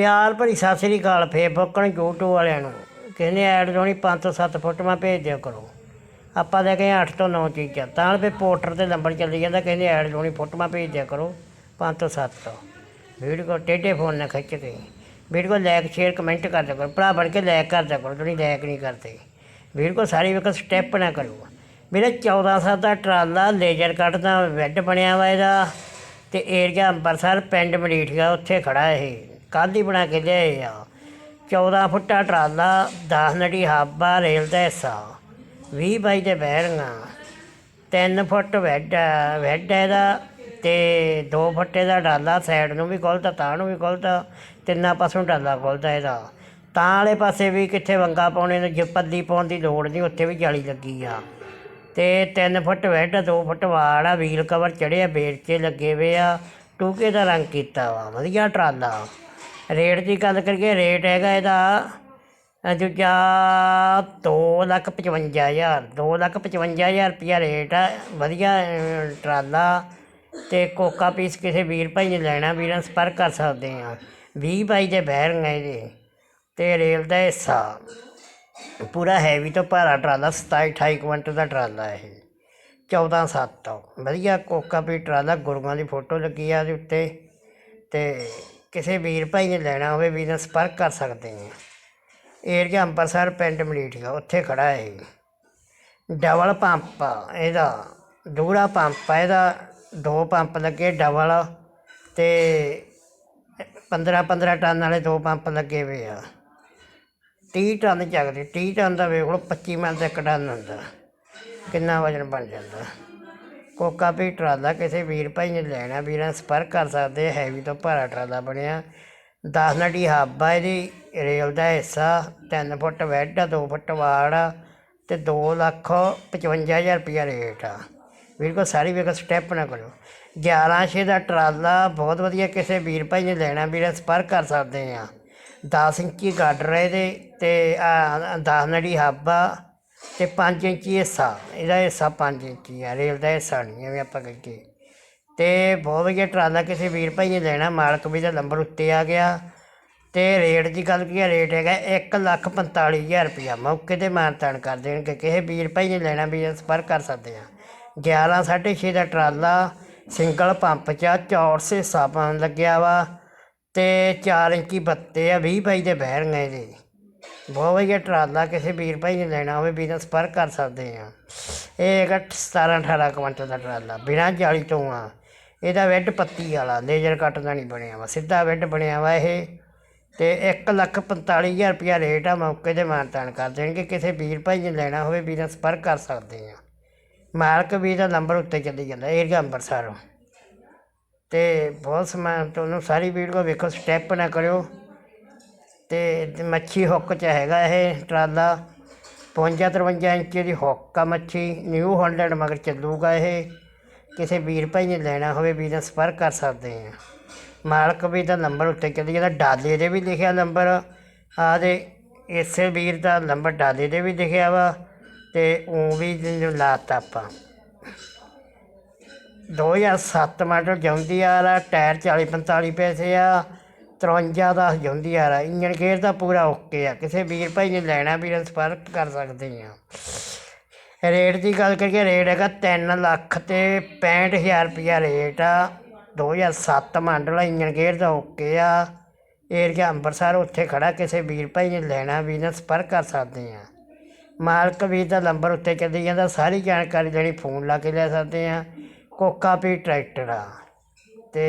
ਪਿਆਰ ਭਰੀ ਸਤਿ ਸ੍ਰੀ ਅਕਾਲ ਫੇਸਬੁੱਕ ਨੂੰ YouTube ਵਾਲਿਆਂ ਨੂੰ। ਕਹਿੰਦੇ ਐਡ ਲਾਉਣੀ 5 ਤੋਂ 7 ਫੋਟੋਆਂ ਭੇਜ ਦਿਓ ਕਰੋ। ਆਪਾਂ ਲੈ ਕੇ 8 ਤੋਂ 9 ਚੀਜ਼ਾਂ। ਤਾਂ ਵੀ ਪੋਰਟਰ ਤੇ ਨੰਬਰ ਚੱਲੀ ਜਾਂਦਾ, ਕਹਿੰਦੇ ਐਡ ਲਾਉਣੀ ਫੋਟੋਆਂ ਭੇਜ ਦਿਆ ਕਰੋ 5 ਤੋਂ 7 ਵੀਡੀਓ ਕੋ ਟੇਡੇ ਫੋਨ ਨਾਲ ਖਿੱਚ ਕੇ। ਵੀਡੀਓ ਕੋ ਲਾਈਕ ਸ਼ੇਅਰ ਕਮੈਂਟ ਕਰ ਦਿਆ ਕਰੋ। ਭਰਾ ਬਣ ਕੇ ਲਾਈਕ ਕਰ ਦਿਆ ਕਰੋ, ਤੁਸੀਂ ਲਾਈਕ ਨਹੀਂ ਕਰਦੇ। ਵੀਡੀਓ ਕੋ ਸਾਰੀ ਵੇਖ ਸਟੈਪ ਨਾ ਕਰੋ। ਮੇਰਾ 1400 ਦਾ ਟਰਾਲਾ ਲੇਜ਼ਰ ਕੱਟ ਦਾ ਬੈੱਡ ਬਣਿਆ ਵਾ ਇਹਦਾ। ਤੇ ਏਰੀਆ ਅੰਬਰਸਰ, ਪਿੰਡ ਮਲੀਠੀਆ, ਉੱਥੇ ਖੜਾ ਇਹ। ਕੱਲ੍ਹ ਹੀ ਬਣਾ ਕੇ ਲਿਆਏ ਆ। 14 ਫੁੱਟਾ ਟਰਾਲਾ 10 ਨੜੀ ਹਾਬਾ ਰੇਲ ਦਾ ਹਿੱਸਾ 20 ਬਾਈ ਦੇ ਬੈਰਿੰਗਾਂ 3 ਫੁੱਟ ਵੈਡ ਆ, ਵੈਡ ਇਹਦਾ ਤੇ 2 ਫੁੱਟੇ ਦਾ ਡਾਲਾ ਸਾਈਡ ਨੂੰ ਵੀ ਖੁੱਲਦਾ ਤਾਂ ਨੂੰ ਵੀ ਖੁੱਲਦਾ ਤਿੰਨਾਂ ਪਾਸੋਂ ਡਾਲਾ ਖੁੱਲਦਾ ਇਹਦਾ। ਤਾਂ ਵਾਲੇ ਪਾਸੇ ਵੀ ਕਿੱਥੇ ਵੰਗਾ ਪਾਉਣੇ ਨੂੰ ਜੇ ਪੱਲੀ ਪਾਉਣ ਦੀ ਲੋੜ ਨਹੀਂ ਉੱਥੇ ਵੀ ਜਾਲੀ ਲੱਗੀ ਆ। ਤੇ 3 ਫੁੱਟ ਵੈਡ 2 ਫੁੱਟ ਵਾੜ ਆ ਵੀਲ ਕਵਰ ਚੜਿਆ ਬੇਰਚੇ ਲੱਗੇ ਵੇ ਆ ਟੂਕੇ ਦਾ ਰੰਗ ਕੀਤਾ ਵਾ ਵਧੀਆ ਟਰਾਲਾ। ਰੇਟ ਦੀ ਗੱਲ ਕਰੀਏ, ਰੇਟ ਹੈਗਾ ਇਹਦਾ ਦੂਜਾ ਦੋ ਲੱਖ ਪਚਵੰਜਾ ਹਜ਼ਾਰ, ਦੋ ਲੱਖ ਪਚਵੰਜਾ ਹਜ਼ਾਰ ਰੁਪਇਆ ਰੇਟ ਆ, ਵਧੀਆ ਟਰਾਲਾ ਤੇ ਕੋਕਾ ਪੀਸ ਕਿਸੇ ਵੀਰ ਭਾਈ ਨੇ ਲੈਣਾ, ਵੀਰਾਂ ਸੰਪਰਕ ਕਰ ਸਕਦੇ ਆ 20 ਬਾਈ ਦੇ ਬੈਰਿੰਗ ਆ ਇਹਦੇ ਤੇ ਰੇਲ ਦਾ ਹਿੱਸਾ। ਪੂਰਾ ਹੈਵੀ ਤੋਂ ਭਾਰਾ ਟਰਾਲਾ 27 28 ਕੁਇੰਟਲ ਦਾ ਟਰਾਲਾ ਇਹ। 14 7 ਵਧੀਆ ਕੋਕਾ ਪੀ ਟਰਾਲਾ, ਗੁਰੂਆਂ ਦੀ ਫੋਟੋ ਲੱਗੀ ਆ ਉਹਦੇ ਉੱਤੇ ਤੇ ਕਿਸੇ ਵੀਰ ਭਾਈ ਨੇ ਲੈਣਾ ਹੋਵੇ, ਵੀਰ ਨਾਲ ਸੰਪਰਕ ਕਰ ਸਕਦੇ ਆ ਏਰੀਆ ਅੰਮ੍ਰਿਤਸਰ ਪਿੰਡ ਮਲੀਠੀਆ, ਉੱਥੇ ਖੜਾ ਹੈ ਜੀ ਡਬਲ ਪੰਪ ਆ, ਇਹਦਾ ਦੂਹਰਾ ਪੰਪ ਆ, ਇਹਦਾ ਦੋ ਪੰਪ ਲੱਗੇ ਡਬਲ ਤੇ 15 15 ਟਨ ਵਾਲੇ ਦੋ ਪੰਪ ਲੱਗੇ ਹੋਏ ਆ। 30 ਟਨ ਚੱਕਦੇ 30 ਟਨ ਦਾ ਵੇਖ ਲਓ 25 ਮਿੰਟ ਦਾ ਇੱਕ ਟਨ ਹੁੰਦਾ। ਕਿੰਨਾ ਵਜਨ ਬਣ ਜਾਂਦਾ। ਕੋਕਾ ਵੀ ਟਰਾਲਾ ਕਿਸੇ ਵੀਰ ਭਾਈ ਨੇ ਲੈਣਾ, ਵੀਰਾਂ ਨਾਲ ਸੰਪਰਕ ਕਰ ਸਕਦੇ ਹੈਵੀ ਤੋਂ ਭਾਰਾ ਟਰਾਲਾ ਬਣਿਆ। 10 ਨੜੀ ਹਾਬਾ ਇਹਦੀ, ਰੇਲ ਦਾ ਹਿੱਸਾ 3 ਫੁੱਟ ਵੈੱਡ ਆ 2 ਫੁੱਟ ਵਾੜ ਆ, ਤੇ 2 ਲੱਖ 55000 ਰੁਪਇਆ ਰੇਟ ਆ। ਵੀਰ ਕੋ ਸਾਰੀ ਵੇਖ ਸਟੈਪ ਨਾ ਕਰੋ। 11 ਛੇ ਦਾ ਟਰਾਲਾ ਬਹੁਤ ਵਧੀਆ ਕਿਸੇ ਵੀਰ ਭਾਈ ਨੇ ਲੈਣਾ, ਵੀਰਾਂ ਸੰਪਰਕ ਕਰ ਸਕਦੇ ਆ। 10 ਇੰਚੀ ਗਾਡਰ ਹੈ ਇਹਦੇ, ਤੇ 10 ਨੜੀ ਹਾਬਾ ਤੇ 5 ਇੰਚੀ ਹਿੱਸਾ ਇਹਦਾ ਹਿੱਸਾ 5 ਇੰਚੀ ਆ ਰੇਲ ਦਾ ਹਿੱਸਾ ਨਹੀਂ ਐਵੇਂ ਆਪਾਂ ਕਹੀਏ ਤੇ ਬਹੁਤ ਵਧੀਆ ਟਰਾਲਾ ਕਿਸੇ ਵੀਰ ਭਾਈ ਨੇ ਲੈਣਾ ਮਾਲਕ ਵੀ ਦਾ ਨੰਬਰ ਉੱਤੇ ਆ ਗਿਆ। ਤੇ ਰੇਟ ਦੀ ਗੱਲ ਕੀ ਹੈ ਰੇਟ ਹੈਗਾ 145000 ਰੁਪਇਆ। ਮੌਕੇ ਤੇ ਮਾਨਤਾਨ ਕਰ ਦੇਣਗੇ ਕਿਸੇ ਵੀਰ ਭਾਈ ਨੇ ਲੈਣਾ ਵੀ ਸੰਪਰਕ ਕਰ ਸਕਦੇ ਆ। 11 6.5 ਦਾ ਟਰਾਲਾ ਸਿੰਗਲ ਪੰਪ ਚ ਆ, ਚੌੜ ਸੇ ਸਾਪਾਂ ਲੱਗਿਆ ਵਾ। ਤੇ 4 ਇੰਚੀ ਬੱਤੇ ਆ 20 ਬਾਈ ਦੇ ਬਹਿਰ ਗਏ ਦੇ ਬਹੁਤ ਵਧੀਆ ਟਰਾਲਾ ਕਿਸੇ ਵੀਰ ਭਾਈ ਨੇ ਲੈਣਾ ਹੋਵੇ ਵੀਰ ਨਾਲ ਸੰਪਰਕ ਕਰ ਸਕਦੇ ਆ ਇਹ ਹੈਗਾ 17 18 ਕੁਇੰਟਲ ਦਾ ਟਰਾਲਾ, ਬਿਨਾਂ ਜਾਲੀ ਤੋਂ ਆ। ਇਹਦਾ ਵੈੱਡ ਪੱਤੀ ਵਾਲਾ, ਲੇਜ਼ਰ ਕੱਟ ਦਾ ਨਹੀਂ ਬਣਿਆ ਵਾ, ਸਿੱਧਾ ਵੈੱਡ ਬਣਿਆ ਵਾ ਇਹ। ਤੇ 145000 ਰੁਪਇਆ ਰੇਟ ਆ, ਮੌਕੇ ਤੇ ਮਾਨਤਾਨ ਕਰ ਦੇਣਗੇ। ਕਿਸੇ ਵੀਰ ਭਾਈ ਨੇ ਲੈਣਾ ਹੋਵੇ ਵੀਰ ਸੰਪਰਕ ਕਰ ਸਕਦੇ ਆ ਮਾਲਕ ਵੀ ਦਾ ਨੰਬਰ ਉੱਤੇ ਚੱਲੀ ਜਾਂਦਾ ਏਰੀਆ ਅੰਮ੍ਰਿਤਸਰ। ਤੇ ਬਹੁਤ ਸਮਾਨ ਤੁਹਾਨੂੰ ਸਾਰੀ ਵੀਡੀਓ ਵੇਖੋ ਸਟੈਪ ਨਾ ਕਰਿਓ। ਤੇ ਮੱਛੀ ਹੁੱਕ ਚ ਹੈਗਾ ਇਹ ਟਰਾਲਾ। 52 53 ਇੰਚ ਦੀ ਹੁੱਕ ਆ ਮੱਛੀ ਨਿਊ ਹਾਲੈਂਡ ਮਗਰ ਚੱਲੂਗਾ ਇਹ। ਕਿਸੇ ਵੀਰ ਭਾਈ ਨੇ ਲੈਣਾ ਹੋਵੇ, ਵੀਰ ਨਾਲ ਸੰਪਰਕ ਕਰ ਸਕਦੇ ਆ ਮਾਲਕ ਵੀ ਦਾ ਨੰਬਰ ਉੱਤੇ ਚੱਲੀ ਜਾਂਦਾ, ਡਾਲੇ ਦੇ ਵੀ ਲਿਖਿਆ ਨੰਬਰ। ਆ ਦੇ ਇਸੇ ਵੀਰ ਦਾ ਨੰਬਰ ਡਾਲੇ ਦੇ ਵੀ ਲਿਖਿਆ ਵਾ, ਤੇ ਉਹ ਵੀ ਜਿਹਨੂੰ ਲਾਤਾ ਆਪਾਂ। 2007 ਮਾਡਲ ਜੌਂਦੀ ਆ ਟਾਇਰ 40 45 ਪੈਸੇ ਆ। 53 ਦਾ ਜੌਂਦੀ ਆ ਰਾ ਇੰਜਨ ਗੇਅਰ ਦਾ ਪੂਰਾ ਓਕੇ ਆ। ਕਿਸੇ ਵੀਰ ਭਾਈ ਨੇ ਲੈਣਾ ਵੀ ਸੰਪਰਕ ਕਰ ਸਕਦੇ ਆ ਰੇਟ ਦੀ ਗੱਲ ਕਰੀਏ, ਰੇਟ ਹੈਗਾ 3 ਲੱਖ ਤੇ 65000 ਰੁਪਇਆ ਰੇਟ ਆ। 2007 ਮਾਡਲ ਆ ਇੰਜਨ ਗੇਅਰ ਦਾ ਓਕੇ ਆ। ਏਰੀਆ ਅੰਮ੍ਰਿਤਸਰ ਉੱਥੇ ਖੜਾ, ਕਿਸੇ ਵੀਰ ਭਾਈ ਨੇ ਲੈਣਾ ਵੀ ਨਾਲ ਸੰਪਰਕ ਕਰ ਸਕਦੇ ਆ ਮਾਲਕ ਵੀਰ ਦਾ ਨੰਬਰ ਉੱਤੇ ਚੱਲੀ ਜਾਂਦਾ, ਸਾਰੀ ਜਾਣਕਾਰੀ ਲੈਣੀ ਫੋਨ ਲਾ ਕੇ ਲੈ ਸਕਦੇ ਆ ਕੋਕਾ ਪੀ ਟਰੈਕਟਰ ਆ। ਤੇ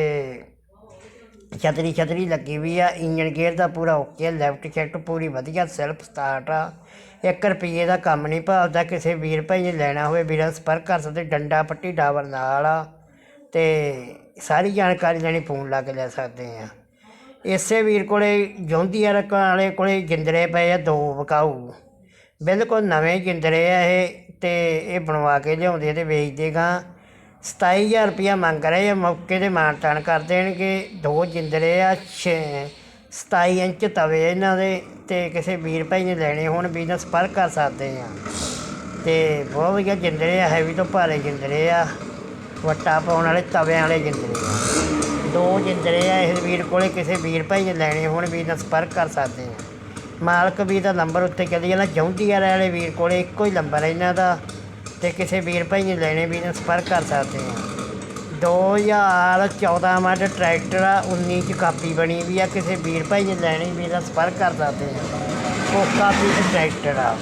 ਛਤਰੀ ਛਤਰੀ ਲੱਗੀ ਵੀ ਆ ਇੰਜਨ ਗੇਅਰ ਦਾ ਪੂਰਾ ਓਕੇ ਆ ਲੈਫਟ ਸ਼ਿਫਟ ਪੂਰੀ ਵਧੀਆ ਸੈਲਫ ਸਟਾਰਟ ਆ। 1 ਰੁਪਏ ਦਾ ਕੰਮ ਨਹੀਂ ਭਾਲਦਾ ਕਿਸੇ ਵੀਰ ਭਾਈ ਨੇ ਲੈਣਾ ਹੋਵੇ, ਵੀਰਾਂ ਨਾਲ ਸੰਪਰਕ ਕਰ ਸਕਦੇ, ਡੰਡਾ ਪੱਟੀ ਡਾਵਰ ਨਾਲ ਆ, ਤੇ ਸਾਰੀ ਜਾਣਕਾਰੀ ਲੈਣੀ ਫੋਨ ਲਾ ਕੇ ਲੈ ਸਕਦੇ ਆ। ਇਸੇ ਵੀਰ ਕੋਲੇ, ਜੌਂਦੀ ਆ ਵਾਲੇ ਕੋਲੇ ਜਿੰਦਰੇ ਪਏ ਆ, ਦੋ ਵਿਕਾਊ। ਬਿਲਕੁਲ ਨਵੇਂ ਜਿੰਦਰੇ ਆ ਇਹ, ਤੇ ਇਹ ਬਣਵਾ ਕੇ ਲਿਆਉਂਦੇ ਤੇ ਵੇਚਦੇ ਗਾ। 27000 ਰੁਪਇਆ ਮੰਗ ਰਹੇ ਆ ਮੌਕੇ ਤੇ ਮਾਨਤਾਨ ਕਰ ਦੇਣਗੇ। ਦੋ ਜਿੰਦਰੇ ਆ, ਛੇ 27 ਇੰਚ ਤਵੇ ਇਹਨਾਂ ਦੇ ਤੇ ਕਿਸੇ ਵੀਰ ਭਾਈ ਨੇ ਲੈਣੇ ਹੋਣ ਬਿਜਨਸ ਪਰ ਕਰ ਸਕਦੇ ਆ। ਤੇ ਬਹੁਤ ਵਧੀਆ ਜਿੰਦਰੇ ਆ ਹੈਵੀ ਤੋਂ ਭਾਰੇ ਜਿੰਦਰੇ ਆ। ਵੱਟਾ ਪਾਉਣ ਵਾਲੇ, ਤਵਿਆਂ ਵਾਲੇ ਜਿੰਦਰੇ ਆ। ਦੋ ਜਿੰਦਰੇ ਆ ਇਸ ਵੀਰ ਕੋਲੇ ਕਿਸੇ ਵੀਰ ਭਾਈ ਨੇ ਲੈਣੇ ਹੋਣ ਬਿਜਨਸ ਪਰ ਕਰ ਸਕਦੇ ਆ। ਮਾਲਕ ਵੀ ਦਾ ਨੰਬਰ ਉੱਤੇ ਚਲੀ ਜਾਂਦਾ ਜੌਂਡੀਆਰ ਵਾਲੇ ਵੀਰ ਕੋਲੇ ਇੱਕੋ ਹੀ ਨੰਬਰ ਹੈ ਇਹਨਾਂ ਦਾ। ਤੇ ਕਿਸੇ ਵੀਰ ਭਾਈ ਨੇ ਲੈਣੇ ਵੀ ਨਾਲ ਸੰਪਰਕ ਕਰ ਸਕਦੇ ਆ 2014 ਮਾਡਲ ਟਰੈਕਟਰ ਆ 19 ਚ ਕਾਪੀ ਬਣੀ ਵੀ ਆ, ਕਿਸੇ ਵੀਰ ਭਾਈ ਨੇ ਲੈਣੀ ਵੀ ਨਾਲ ਸੰਪਰਕ ਕਰ ਸਕਦੇ ਆ ਉਹ ਕਾਪੀ ਤੇ ਟਰੈਕਟਰ ਆ।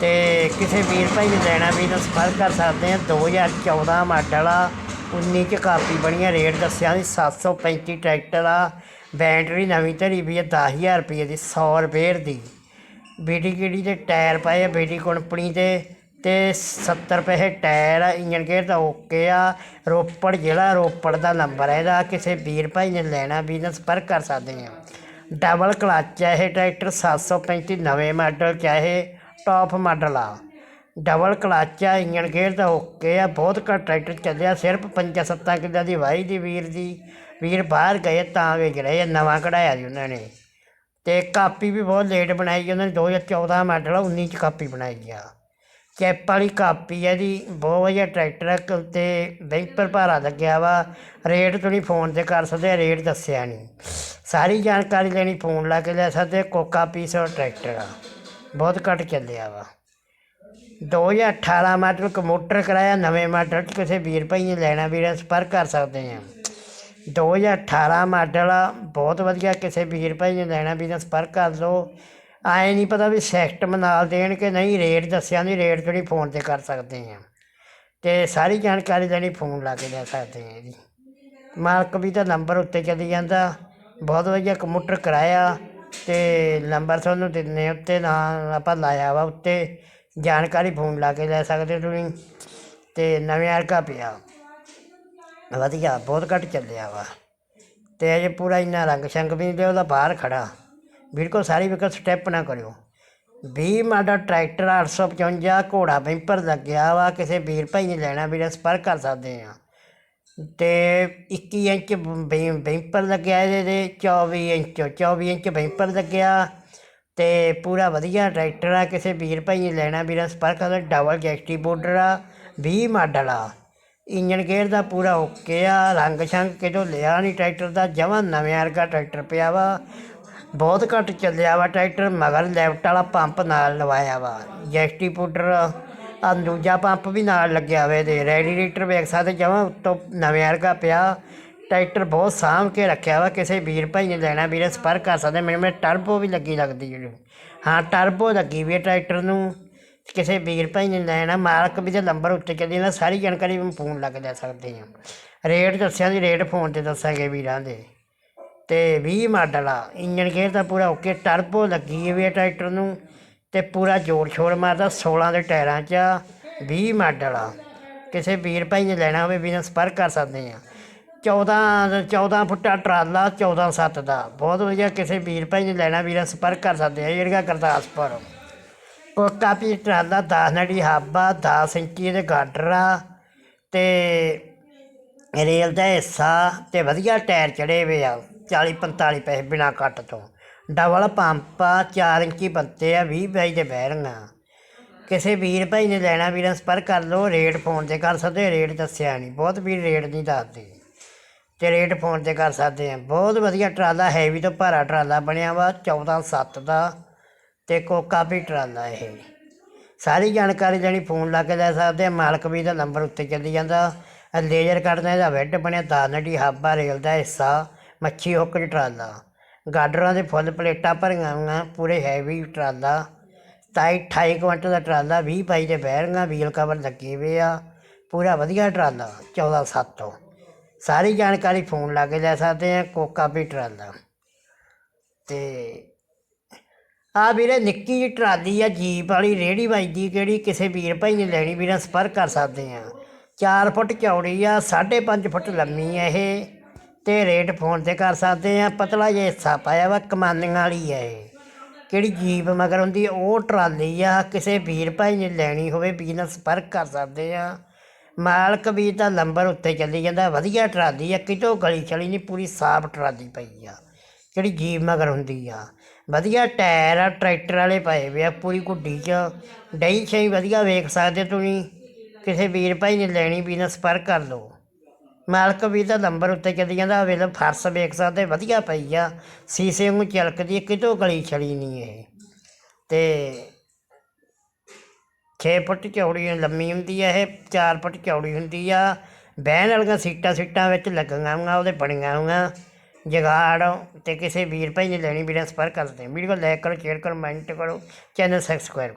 ਤੇ ਕਿਸੇ ਵੀਰ ਭਾਈ ਨੇ ਲੈਣਾ ਵੀ ਨਾਲ ਸੰਪਰਕ ਕਰ ਸਕਦੇ ਆ 2014 ਮਾਡਲ ਆ 19 ਚ ਕਾਪੀ ਬਣੀ ਆ, ਰੇਟ ਦੱਸਿਆ ਸੀ 735 ਟਰੈਕਟਰ ਆ। ਬੈਟਰੀ ਨਵੀਂ ਧਰੀ ਵੀ ਆ 10000 ਰੁਪਏ ਦੀ 100 ਰੁਪਏ ਦੀ। ਬੀਡੀ ਕਿਹੜੀ ਦੇ, ਟਾਇਰ ਪਾਏ ਆ ਬੀਡੀ ਕੰਪਨੀ ਦੇ। ਤੇ 70 ਰੁਪਏ ਟਾਇਰ ਆ ਇੰਜਨ ਗੇਅਰ ਦਾ ਓਕੇ ਆ। ਰੋਪੜ ਜ਼ਿਲ੍ਹਾ, ਰੋਪੜ ਦਾ ਨੰਬਰ ਹੈ ਇਹਦਾ। ਕਿਸੇ ਵੀਰ ਭਾਈ ਨੇ ਲੈਣਾ ਵੀ ਨਾਲ ਸੰਪਰਕ ਕਰ ਸਕਦੇ ਆ। ਡਬਲ ਕਲੱਚ ਹੈ ਇਹ ਟਰੈਕਟਰ 735 ਨਵੇਂ ਮਾਡਲ ਚਾਹੇ ਟੌਪ ਮਾਡਲ ਆ। ਡਬਲ ਕਲੱਚ ਆ ਇੰਜਨ ਗੇਅਰ ਦਾ ਓਕੇ ਆ। ਬਹੁਤ ਘੱਟ ਟਰੈਕਟਰ ਚੱਲਿਆ, ਸਿਰਫ 5-7 ਕਿੱਲਿਆਂ ਦੀ ਵਾਹੀ ਦੀ ਵੀਰ ਦੀ ਵੀਰ ਬਾਹਰ ਗਏ ਤਾਂ ਵੇਚ ਰਹੇ ਨਵਾਂ ਕਢਾਇਆ ਜੀ ਉਹਨਾਂ ਨੇ। ਤੇ ਕਾਪੀ ਵੀ ਬਹੁਤ ਲੇਟ ਬਣਾਈ ਉਹਨਾਂ ਨੇ 2014 ਮਾਡਲ ਆ 19 ਚ ਕਾਪੀ ਬਣਾਈ ਆ। ਕੈਪ ਵਾਲੀ ਕਾਪੀ ਹੈ ਜੀ, ਬਹੁਤ ਵਧੀਆ ਟਰੈਕਟਰ ਆ ਕ- ਤੇ ਬੈਂਪਰ ਭਾਰਾ ਲੱਗਿਆ ਵਾ, ਰੇਟ ਤੁਸੀਂ ਫੋਨ ਤੇ ਕਰ ਸਕਦੇ ਰੇਟ ਦੱਸਿਆ ਨਹੀਂ। ਸਾਰੀ ਜਾਣਕਾਰੀ ਲੈਣੀ, ਫੋਨ ਲਾ ਕੇ ਲੈ ਸਕਦੇ ਕੋਕਾ ਪੀਸ ਔਰ ਟਰੈਕਟਰ ਆ। ਬਹੁਤ ਘੱਟ ਚੱਲਿਆ ਵਾ। 2018 ਮਾਡਲ ਕਮੋਟਰ ਕਰਾਇਆ, ਨਵੇਂ ਮਾਡਲ 'ਚ ਕਿਸੇ ਵੀਰ ਭਾਈ ਨੇ ਲੈਣਾ, ਵੀਰ ਸੰਪਰਕ ਕਰ ਸਕਦੇ ਆ 2018 ਮਾਡਲ ਆ, ਬਹੁਤ ਵਧੀਆ, ਕਿਸੇ ਵੀਰ ਭਾਈ ਨੇ ਲੈਣਾ, ਵੀਰ ਸੰਪਰਕ ਕਰ ਲਓ ਆਏ ਨਹੀਂ ਪਤਾ ਵੀ ਸੈਕਟਮ ਨਾਲ ਦੇਣ ਕਿ ਨਹੀਂ ਰੇਟ ਦੱਸਿਆ ਨਹੀਂ ਰੇਟ ਜਿਹੜੀ ਫੋਨ ਤੇ ਕਰ ਸਕਦੇ ਆ ਤੇ ਸਾਰੀ ਜਾਣਕਾਰੀ ਲੈਣੀ ਫੋਨ ਲਾ ਕੇ ਲੈ ਸਕਦੇ ਆ ਜੀ। ਮਾਲਕ ਵੀ ਤਾਂ ਨੰਬਰ ਉੱਤੇ ਚਲੀ ਜਾਂਦਾ। ਬਹੁਤ ਵਧੀਆ ਕੰਪਿਊਟਰ ਕਰਾਇਆ ਤੇ ਨੰਬਰ ਤੁਹਾਨੂੰ ਦਿੰਨੇ ਉੱਤੇ ਨਾ ਆਪਾਂ ਲਾਇਆ ਵਾ ਉੱਤੇ। ਜਾਣਕਾਰੀ ਫੋਨ ਲਾ ਕੇ ਲੈ ਸਕਦੇ ਤੁਸੀਂ। ਤੇ ਨਵੇਂ ਅਰਕਾ ਪਿਆ। ਵਧੀਆ, ਬਹੁਤ ਘੱਟ ਚੱਲਿਆ ਵਾ। ਤੇ ਅਜੇ ਪੂਰਾ ਇੰਨਾ ਰੰਗ ਸ਼ੰਗ ਵੀ ਨਹੀਂ ਲਿਆ ਉਹਦਾ ਬਾਹਰ ਖੜਾ। ਬਿਲਕੁਲ ਸਾਰੀ ਵਿਕਲ ਸਟੈਪ ਨਾ ਕਰਿਓ। 20 ਮਾਡਲ ਟਰੈਕਟਰ 855 ਘੋੜਾ ਬੈਂਪਰ ਲੱਗਿਆ ਵਾ, ਕਿਸੇ ਵੀਰ ਭਾਈ ਨੇ ਲੈਣਾ ਵੀਰ ਸੰਪਰਕ ਕਰ ਸਕਦੇ ਆ। ਤੇ 21 ਇੰਚ ਬੈਂਪਰ ਲੱਗਿਆ ਇਹਦੇ ਦੇ 24 ਇੰਚ 24 ਇੰਚ ਬੈਂਪਰ ਲੱਗਿਆ। ਤੇ ਪੂਰਾ ਵਧੀਆ ਟਰੈਕਟਰ ਆ, ਕਿਸੇ ਵੀਰ ਭਾਈ ਨੇ ਲੈਣਾ ਵੀਰ ਸੰਪਰਕ ਕਰ ਡਬਲ ਜੈਕਟੀ ਬੋਰਡਰ ਆ 20 ਮਾਡਲ ਆ। ਇੰਜਨ ਗੇਅਰ ਦਾ ਪੂਰਾ ਓਕੇ ਆ ਰੰਗ ਸ਼ੰਗ ਕਿਤੋਂ ਲਿਆ ਨਹੀਂ ਟਰੈਕਟਰ ਦਾ, ਜਮਾਂ ਨਵੇਂ ਵਰਗਾ ਟਰੈਕਟਰ ਪਿਆ ਵਾ। ਬਹੁਤ ਘੱਟ ਚੱਲਿਆ ਵਾ ਟਰੈਕਟਰ, ਮਗਰ ਲੈਫਟ ਵਾਲਾ ਪੰਪ ਨਾਲ ਲਵਾਇਆ ਵਾ। ਜੈਸਟੀ ਪਾਊਡਰ ਆ ਦੂਜਾ ਪੰਪ ਵੀ ਨਾਲ ਲੱਗਿਆ ਹੋਇਆ ਦੇ ਰੈਡੀਏਟਰ ਵੇਖ ਸਕਦੇ ਜਮਾਂ ਉੱਤੋਂ ਨਵੇਂ ਵਰਗਾ ਪਿਆ। ਟਰੈਕਟਰ ਬਹੁਤ ਸਾਂਭ ਕੇ ਰੱਖਿਆ ਵਾ, ਕਿਸੇ ਵੀਰ ਭਾਈ ਨੇ ਲੈਣਾ, ਵੀਰੇ ਸੰਪਰਕ ਕਰ ਸਕਦੇ। ਮੈਨੂੰ ਮੇਰੇ ਟਰਬੋ ਵੀ ਲੱਗੀ ਲੱਗਦੀ ਜਿਹੜੀ। ਹਾਂ, ਟਰਬੋ ਲੱਗੀ ਵੀ ਹੈ ਟਰੈਕਟਰ ਨੂੰ। ਕਿਸੇ ਵੀਰ ਭਾਈ ਨੇ ਲੈਣਾ, ਮਾਲਕ ਵੀ ਦੇ ਨੰਬਰ ਉੱਤੇ ਚੱਲੀ ਨਾ ਸਾਰੀ ਜਾਣਕਾਰੀ ਵੀ ਫੋਨ ਲੱਗ ਜਾ ਸਕਦੇ ਆ ਰੇਟ ਦੱਸਿਆ ਦੀ ਰੇਟ ਫੋਨ ਤੇ ਦੱਸਾਂਗੇ ਵੀਰਾਂ ਦੇ। ਤੇ 20 ਮਾਡਲ ਆ। ਇੰਜਨ ਗੇਅਰ ਦਾ ਪੂਰਾ ਓਕੇ ਟਰਬੋ ਲੱਗੀ ਹੋਈ ਹੈ ਟਰੈਕਟਰ ਨੂੰ ਤੇ ਪੂਰਾ ਜੋਰ ਸ਼ੋਰ ਮਾਰਦਾ 16 ਦੇ ਟਾਇਰਾਂ 'ਚ ਆ 20 ਮਾਡਲ ਆ। ਕਿਸੇ ਵੀਰ ਭਾਈ ਨੇ ਲੈਣਾ ਹੋਵੇ, ਵੀ ਨਾਲ ਸੰਪਰਕ ਕਰ ਸਕਦੇ ਆ। 14 14 ਫੁੱਟਾ ਟਰਾਲਾ 14 ਸੱਤ ਦਾ। ਬਹੁਤ ਵਧੀਆ, ਕਿਸੇ ਵੀਰ ਭਾਈ ਨੇ ਲੈਣਾ, ਵੀਰਾਂ ਸੰਪਰਕ ਕਰ ਸਕਦੇ ਆ ਜਿਹੜਾ ਗੁਰਦਾਸਪੁਰ। ਉਹ ਕਾਪੀ ਟਰਾਲਾ 10 ਨੜੀ ਹਾਬਾ 10 ਇੰਚੀ ਦੇ ਗਾਡਰ ਆ ਤੇ ਰੇਲ ਦਾ ਹਿੱਸਾ ਤੇ ਵਧੀਆ ਟਾਇਰ ਚੜੇ ਹੋਏ ਆ। 40 45 ਪੈਸੇ ਬਿਨਾ ਕੱਟ ਤੋਂ। ਡਬਲ ਪੰਪ ਆ 4 ਇੰਚੀ ਬੰਤੇ ਆ 20 ਬਾਈ ਦੇ ਬੈਰਿੰਗਾਂ। ਕਿਸੇ ਵੀਰ ਭਾਈ ਨੇ ਲੈਣਾ, ਵੀਰਾਂ ਸੰਪਰਕ ਕਰ ਲਓ, ਰੇਟ ਫੋਨ ਤੇ ਕਰ ਸਕਦੇ, ਰੇਟ ਦੱਸਿਆ ਨਹੀਂ। ਬਹੁਤ ਵੀਰ ਰੇਟ ਨਹੀਂ ਦੱਸਦੇ। ਤੇ ਰੇਟ ਫੋਨ ਤੇ ਕਰ ਸਕਦੇ ਆ। ਬਹੁਤ ਵਧੀਆ ਟਰਾਲਾ, ਹੈਵੀ ਤੋਂ ਭਾਰਾ ਟਰਾਲਾ ਬਣਿਆ ਵਾ 14 7 ਦਾ ਤੇ ਕੋਕਾ ਵੀ ਟਰਾਲਾ ਇਹ। ਸਾਰੀ ਜਾਣਕਾਰੀ ਲੈਣੀ ਫੋਨ ਲਾ ਕੇ ਲੈ ਸਕਦੇ ਆ। ਮਾਲਕ ਵੀ ਦਾ ਨੰਬਰ ਉੱਤੇ ਚੱਲੀ ਜਾਂਦਾ। ਲੇਜ਼ਰ ਕੱਟਦਾ ਇਹਦਾ ਵੈੱਡ ਬਣਿਆ, ਦਾਨੜੀ, ਹਾਬਾ, ਰੇਲ ਦਾ ਹਿੱਸਾ। ਮੱਛੀ ਹੁੱਕ ਚ ਟਰਾਲਾ। ਗਾਡਰਾਂ ਦੇ ਫੁੱਲ ਪਲੇਟਾਂ ਭਰੀਆਂ ਹੋਈਆਂ, ਪੂਰੇ ਹੈਵੀ ਟਰਾਲਾ। 27 28 ਕੁਇੰਟਲ ਦਾ ਟਰਾਲਾ, ਵੀਹ ਪਾਈ ਦੇ ਬੈਰਿੰਗਾਂ ਵੀਲ ਕਵਰ ਲੱਗੇ ਹੋਏ ਆ। ਪੂਰਾ ਵਧੀਆ ਟਰਾਲਾ 14 7 ਤੋਂ। ਸਾਰੀ ਜਾਣਕਾਰੀ ਫੋਨ ਲਾ ਕੇ ਲੈ ਸਕਦੇ ਆ, ਕੋਕਾ ਵੀ ਟਰਾਲਾ। ਤੇ ਆ ਵੀਰੇ, ਨਿੱਕੀ ਜਿਹੀ ਟਰਾਲੀ ਆ, ਜੀਪ ਵਾਲੀ ਰੇੜੀ ਵੱਜਦੀ ਕਿਹੜੀ, ਕਿਸੇ ਵੀਰ ਭਾਈ ਨੇ ਲੈਣੀ, ਵੀਰਾਂ ਸੰਪਰਕ ਕਰ ਸਕਦੇ ਆ। 4 ਫੁੱਟ ਚੌੜੀ ਆ 5.5 ਫੁੱਟ ਲੰਮੀ ਆ ਇਹ। ਤੇ ਰੇਟ ਫੋਨ ਤੇ ਕਰ ਸਕਦੇ ਆ। ਪਤਲਾ ਜਿਹਾ ਹਿੱਸਾ ਪਾਇਆ ਵਾ ਕਮਾਨੀਆਂ ਵਾਲੀ ਹੈ ਇਹ। ਕਿਹੜੀ ਜੀਪ ਮਗਰ ਹੁੰਦੀ ਆ, ਉਹ ਟਰਾਲੀ ਆ ਕਿਸੇ ਵੀਰ ਭਾਈ ਨੇ ਲੈਣੀ ਹੋਵੇ ਬਿਜਨਸ ਨਾਲ ਸੰਪਰਕ ਕਰ ਸਕਦੇ ਆ। ਮਾਲਕ ਵੀ ਤਾਂ ਨੰਬਰ ਉੱਤੇ ਚੱਲੀ ਜਾਂਦਾ ਵਧੀਆ ਟਰਾਲੀ ਆ ਕਿਤੋਂ ਗਲੀ ਚਲੀ ਨਹੀਂ ਪੂਰੀ ਸਾਫ਼ ਟਰਾਲੀ ਪਈ ਆ। ਕਿਹੜੀ ਜੀਪ ਮਗਰ ਹੁੰਦੀ ਆ। ਵਧੀਆ ਟਾਇਰ ਆ ਟਰੈਕਟਰ ਵਾਲੇ ਪਏ ਵੇ ਆ ਪੂਰੀ ਗੁੱਡੀ 'ਚ। ਡਈ ਛਈ ਵਧੀਆ ਵੇਖ ਸਕਦੇ ਤੁਸੀਂ ਕਿਸੇ ਵੀਰ ਭਾਈ ਨੇ ਲੈਣੀ ਬਿਜਨਸ ਨਾ ਸੰਪਰਕ ਕਰ ਲਓ। ਮਾਲਕ ਵੀ ਤਾਂ ਨੰਬਰ ਉੱਤੇ ਚੱਲੀ ਜਾਂਦਾ ਵੇਲੇ ਫਰਸ਼ ਵੇਖ ਸਕਦੇ, ਵਧੀਆ ਪਈ ਆ। ਸੀਸੇ ਨੂੰ ਚਲਕਦੀ ਕਿਤੋਂ ਗਲੀ ਛੜੀ ਨਹੀਂ ਇਹ। ਤੇ 6 ਫੁੱਟ ਚੌੜੀ ਲੰਮੀ ਹੁੰਦੀ ਆ ਇਹ 4 ਫੁੱਟ ਚੌੜੀ ਹੁੰਦੀ ਆ। ਬਹਿਣ ਵਾਲੀਆਂ ਸੀਟਾਂ ਸੀਟਾਂ ਵਿੱਚ ਲੱਗੀਆਂ ਹੋਈਆਂ, ਉਹਦੇ ਬਣੀਆਂ ਹੋਈਆਂ। ਜਗਾੜ, ਤੇ ਕਿਸੇ ਵੀਰ ਭਾਈ ਨੇ ਲੈਣੀ, ਵੀਰਾਂ ਸੰਪਰਕ ਕਰਦੇ ਵੀਡੀਓ ਲਾਈਕ ਕਰੋ ਸ਼ੇਅਰ ਕਰੋ ਕਮੈਂਟ ਕਰੋ ਚੈਨਲ ਸਬਸਕ੍ਰਾਈਬ